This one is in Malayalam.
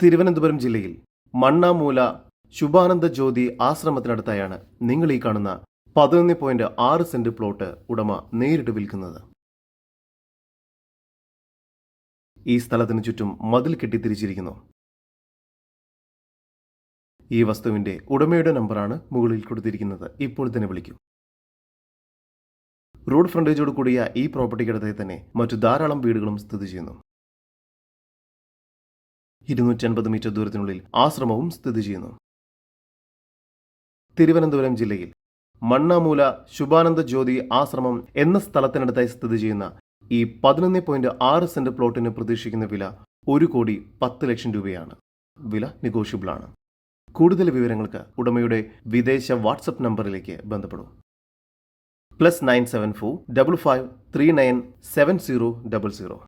തിരുവനന്തപുരം ജില്ലയിൽ മണ്ണാമൂല ശുഭാനന്ദ ജ്യോതി ആശ്രമത്തിനടുത്തായാണ് നിങ്ങൾ ഈ കാണുന്ന പതിനൊന്ന് പോയിന്റ് ആറ് സെന്റ് പ്ലോട്ട് ഉടമ നേരിട്ട് വിൽക്കുന്നത്. ഈ സ്ഥലത്തിന് ചുറ്റും മതിൽ കെട്ടിത്തിരിച്ചിരിക്കുന്നു. ഈ വസ്തുവിന്റെ ഉടമയുടെ നമ്പറാണ് മുകളിൽ കൊടുത്തിരിക്കുന്നത്. ഇപ്പോൾ തന്നെ വിളിക്കും. റോഡ് ഫ്രണ്ടേജോട് കൂടിയ ഈ പ്രോപ്പർട്ടിക്കടുത്തായി തന്നെ മറ്റു ധാരാളം വീടുകളും സ്ഥിതി ചെയ്യുന്നു. ഇരുന്നൂറ്റി അൻപത് മീറ്റർ ദൂരത്തിനുള്ളിൽ ആശ്രമവും സ്ഥിതി ചെയ്യുന്നു. തിരുവനന്തപുരം ജില്ലയിൽ മണ്ണാമൂല ശുഭാനന്ദ ജ്യോതി ആശ്രമം എന്ന സ്ഥലത്തിനടുത്തായി സ്ഥിതി ചെയ്യുന്ന ഈ പതിനൊന്ന് പോയിന്റ് ആറ് സെന്റ് പ്ലോട്ടിന് പ്രതീക്ഷിക്കുന്ന വില ഒരു കോടി പത്ത് ലക്ഷം രൂപയാണ്. വില നെഗോഷ്യബിൾ ആണ്. കൂടുതൽ വിവരങ്ങൾക്ക് ഉടമയുടെ വിദേശ വാട്സപ്പ് നമ്പറിലേക്ക് ബന്ധപ്പെടും. Plus nine seven four double five three nine seven zero double zero.